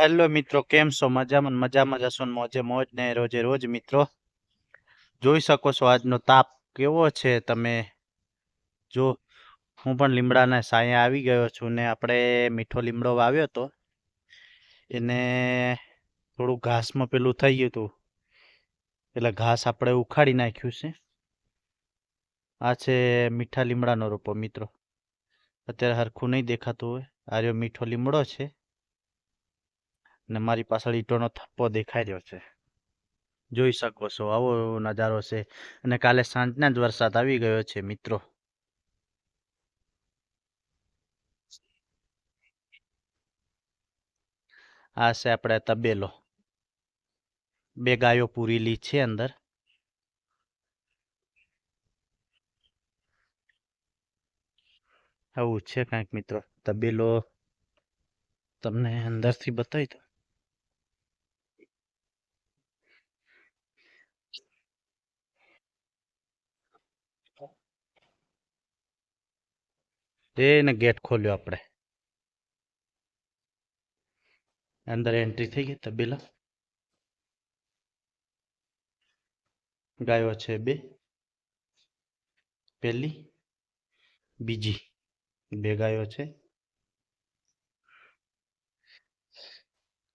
Hello મિત્રો, કેમ છો? મજામાં મજામાં જશો મોજે મોજ ને રોજે રોજ મિત્રો? જોઈ શકો છો આજનો તાપ કેવો છે તમે? જો, હું પણ લીમડાના સાંય આવી ગયો છું ને આપણે મીઠો લીમડો વાવ્યો હતો એને થોડું ઘાસમાં પેલું થઈ ગયું હતું. એટલે ઘાસ આપણે ઉખાડી નાખ્યું છે. આ છે મીઠા લીમડાનો રોપો મિત્રો. અત્યારે હરખું નહીં દેખાતું હોય. આ રહ્યો મીઠો લીમડો છે. ને મારી પાછળ ઈંટોનો થપ્પો દેખાઈ રહ્યો છે. જોઈ શકો છો, આવો નજારો છે અને કાલે સાંજના જ વરસાદ આવી ગયો છે, મિત્રો. આ છે આપણે તબેલો. બે ગાયો પૂરેલી છે અંદર. આવું છે કાંઈક, મિત્રો. તબેલો તમને અંદરથી બતાવી દો એને ગેટ ખોલ્યો આપણે. અંદર એન્ટ્રી થઈ ગઈ, તબેલા. ગાયો છે બે. પહેલી બીજી બે ગાયો છે.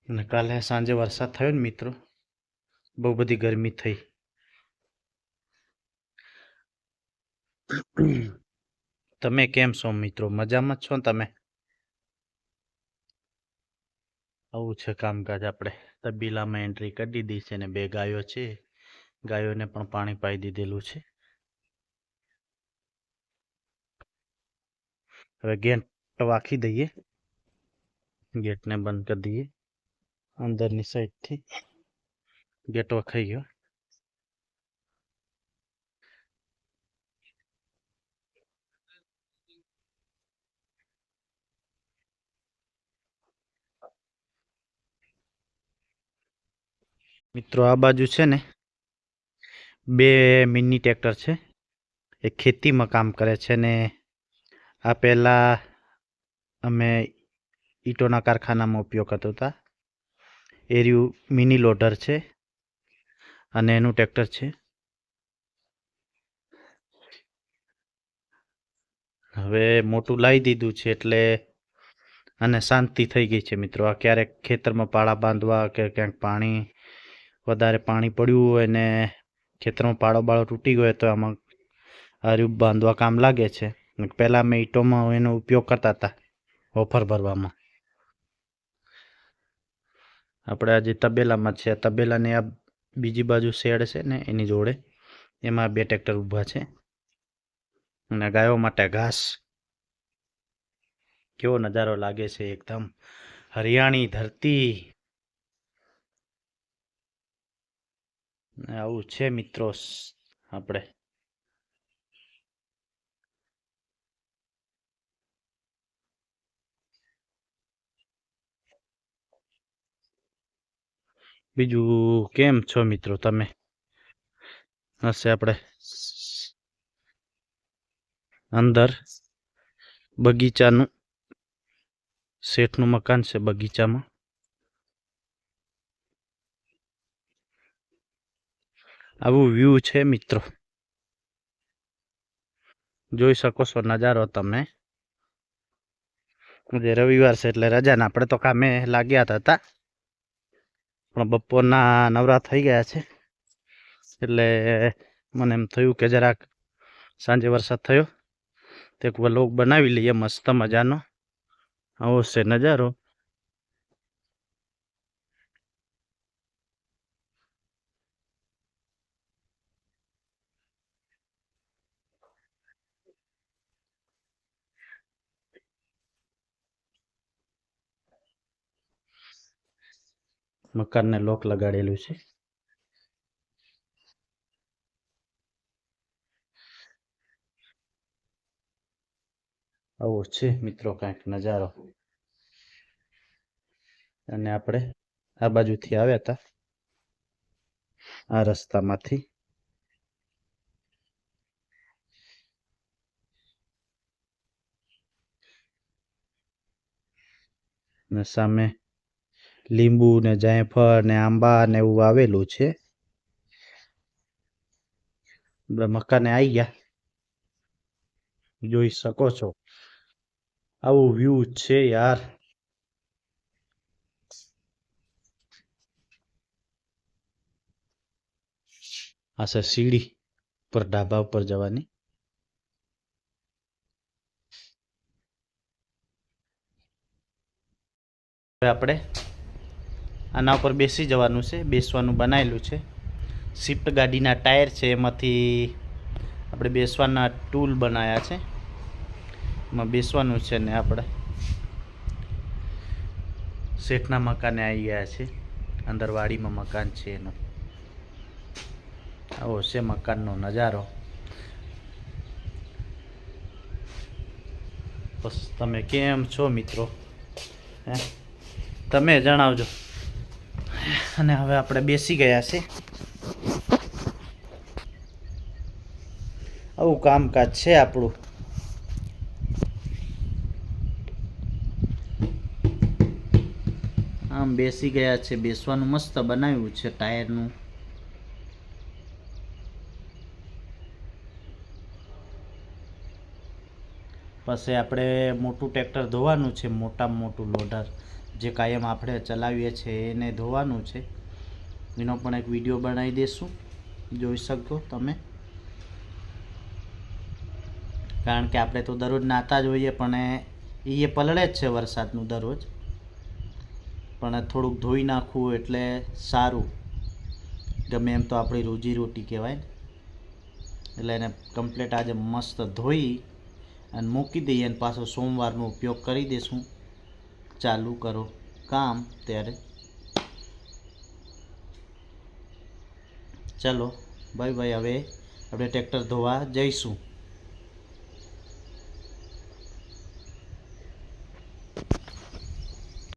અને કાલે સાંજે વરસાદ થયો ને મિત્રો, બહુ બધી ગરમી થઈ. તમે કેમ છો મિત્રો? મજામાં છો તમે? આવું છે કામકાજ આપણે. તબીલામાં એન્ટ્રી કરી દીધી છે ને બે ગાયો છે. ગાયોને પણ પાણી પાઈ દીધેલું છે. હવે ગેટ વાખી દઈએ. ગેટને બંધ કરી દઈએ. અંદરની સાઈડથી ગેટ વખાઈ ગયો. મિત્રો, આ બાજુ છે ને બે મિની ટ્રેક્ટર છે. એ ખેતીમાં કામ કરે છે ને આ પહેલાં અમે ઈંટોના કારખાનામાં ઉપયોગ કરતા હતા. એર્યું મિની લોડર છે અને એનું ટ્રેક્ટર છે. હવે મોટું લાવી દીધું છે એટલે અને શાંતિ થઈ ગઈ છે મિત્રો. આ ક્યારેક ખેતરમાં પાળા બાંધવા કે ક્યાંક પાણી વધારે પાણી પડ્યું હોય ને ખેતરમાં પાળો બાળો તૂટી ગયો તો આમાં હાર્યું બાંધવા કામ લાગે છે. પહેલાં અમે ઈંટોમાં એનો ઉપયોગ કરતા હતા ઓફર ભરવામાં. આપણે આજે તબેલામાં છે. તબેલાની આ બીજી બાજુ શેડ છે ને એની જોડે એમાં બે ટ્રેક્ટર ઊભા છે. અને ગાયો માટે ઘાસ. કેવો નજારો લાગે છે એકદમ. હરિયાણી ધરતી. આવું છે મિત્રો આપણે. બીજું કેમ છો મિત્રો તમે? હશે આપણે અંદર બગીચાનું, શેઠનું મકાન છે બગીચામાં. આવું વ્યૂ છે મિત્રો. જોઈ શકો છો નજારો તમે. જે રવિવાર છે એટલે રજાના આપણે તો કામે લાગ્યા હતા. પણ બપોરના નવરા થઈ ગયા છે. એટલે મને એમ થયું કે જરાક સાંજે વરસાદ થયો. તે એક વલોગ બનાવી લઈએ મસ્ત મજાનો. આવો છે નજારો. મકાનને લોક લગાડેલું છે. આવો છે મિત્રો કાંઈક નજારો. અને આપણે આ બાજુથી આવ્યા હતા આ રસ્તામાંથી. ને સામે લીંબુ ને જાયફળ ને આંબા ને એવું વાવેલું છે. મકાને આવી ગયા. જોઈ શકો છો. આવું વ્યૂ છે યાર. આ છે સીડી પર ઢાબા ઉપર જવાની. આપણે આના ઉપર બેસી જવાનું છે, બેસવાનું બનાવેલું છે. સ્વિફ્ટ ગાડીના ટાયર છે, એમાંથી આપણે બેસવાના ટૂલ બનાવ્યા છે. એમાં બેસવાનું છે ને આપણે. શેઠના મકાને આવી ગયા છે, અંદર વાડીમાં મકાન છે એનું. આવો છે મકાનનો નજારો. બસ, તમે કેમ છો મિત્રો? હે? તમે જણાવજો. અને હવે આપણે બેસી ગયા છે. આવું કામકાજ છે આપણું. આમ બેસી ગયા છે, બેસવાનું મસ્ત બનાવ્યું છે ટાયરનું. પછી આપણે મોટું ટ્રેક્ટર ધોવાનું છે, મોટામાં મોટું લોડર. જે કાયમ આપણે ચલાવીએ છીએ એને ધોવાનું છે. એનો પણ એક વીડિયો બનાવી દઈશું જોઈ શકો તમે. કારણ કે આપણે તો દરરોજ નાતા જ હોઈએ, પણ એ પલળે જ છે વરસાદનું દરરોજ. પણ થોડુંક ધોઈ નાખવું એટલે સારું. ગમે એમ તો આપણી રોજીરોટી કહેવાય. એટલે એને કમ્પ્લીટ આજે મસ્ત ધોઈ અને મૂકી દઈએ અને પાછો સોમવારનો ઉપયોગ કરી દઈશું ચાલુ કરો. કામ ત્યારે. ચલો ભાઈ ભાઈ હવે આપણે ટ્રેક્ટર ધોવા જઈશું.